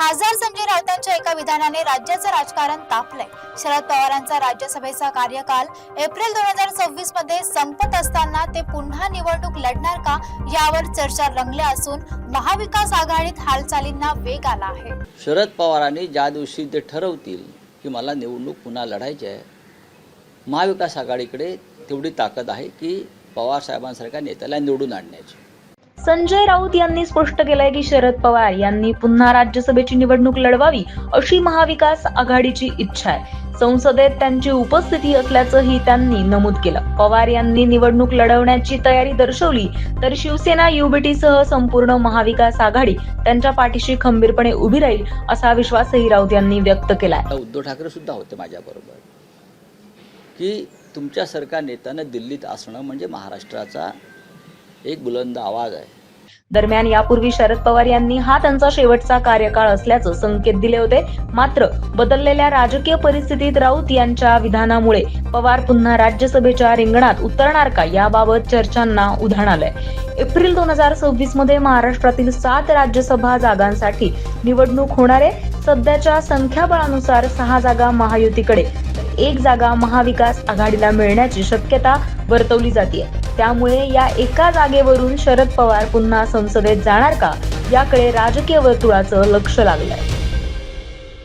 खासदार संजय राऊतांच्या एका विधानाने राज्याचं राजकारण तापलंय. शरद पवारांचा राज्यसभेचा कार्यकाल एप्रिल दोन हजार सव्वीसमध्ये संपत असताना ते पुन्हा निवडणूक लढणार का यावर चर्चा रंगल्या असून महाविकास आघाडीत हालचालींना वेग आला आहे. शरद पवारांनी ज्या दिवशी ते ठरवतील की मला निवडणूक पुन्हा लढायची आहे महाविकास आघाडीकडे तेवढी ताकद आहे की पवार साहेबांसारख्या नेत्याला निवडून आणण्याची. संजय राऊत यांनी स्पष्ट केलंय की शरद पवार यांनी पुन्हा राज्यसभेची निवडणूक लढवावी अशी महाविकास आघाडीची इच्छा आहे. संसदेत त्यांची उपस्थिती असल्याचंही त्यांनी नमूद केलं. पवार यांनी निवडणूक लढवण्याची तयारी दर्शवली तर शिवसेना युबीटी सह संपूर्ण महाविकास आघाडी त्यांच्या पाठीशी खंबीरपणे उभी राहील असा विश्वासही राऊत यांनी व्यक्त केलाय. उद्धव ठाकरे सुद्धा होते माझ्याबरोबर की तुमच्यासारख्या नेत्यानं दिल्लीत असणं म्हणजे महाराष्ट्राचा एक बुलंद आवाज आहे. दरम्यान यापूर्वी शरद पवार यांनी हा त्यांचा शेवटचा कार्यकाळ असल्याचं संकेत दिले होते. मात्र बदललेल्या राजकीय परिस्थितीत राऊत यांच्या विधानामुळे पवार पुन्हा राज्यसभेच्या रिंगणात उतरणार का याबाबत चर्चांना उधाण आलंय. एप्रिल दोन हजार सव्वीसमध्ये महाराष्ट्रातील सात राज्यसभा जागांसाठी निवडणूक होणार आहे. सध्याच्या संख्याबळानुसार सहा जागा महायुतीकडे एक जागा महाविकास आघाडीला मिळण्याची शक्यता वर्तवली जाते त्यामुळे या एका जागेवरून शरद पवार पुन्हा संसदेत जाणार का? याकडे राजकीय वर्तुळाचं लक्ष लागलंय.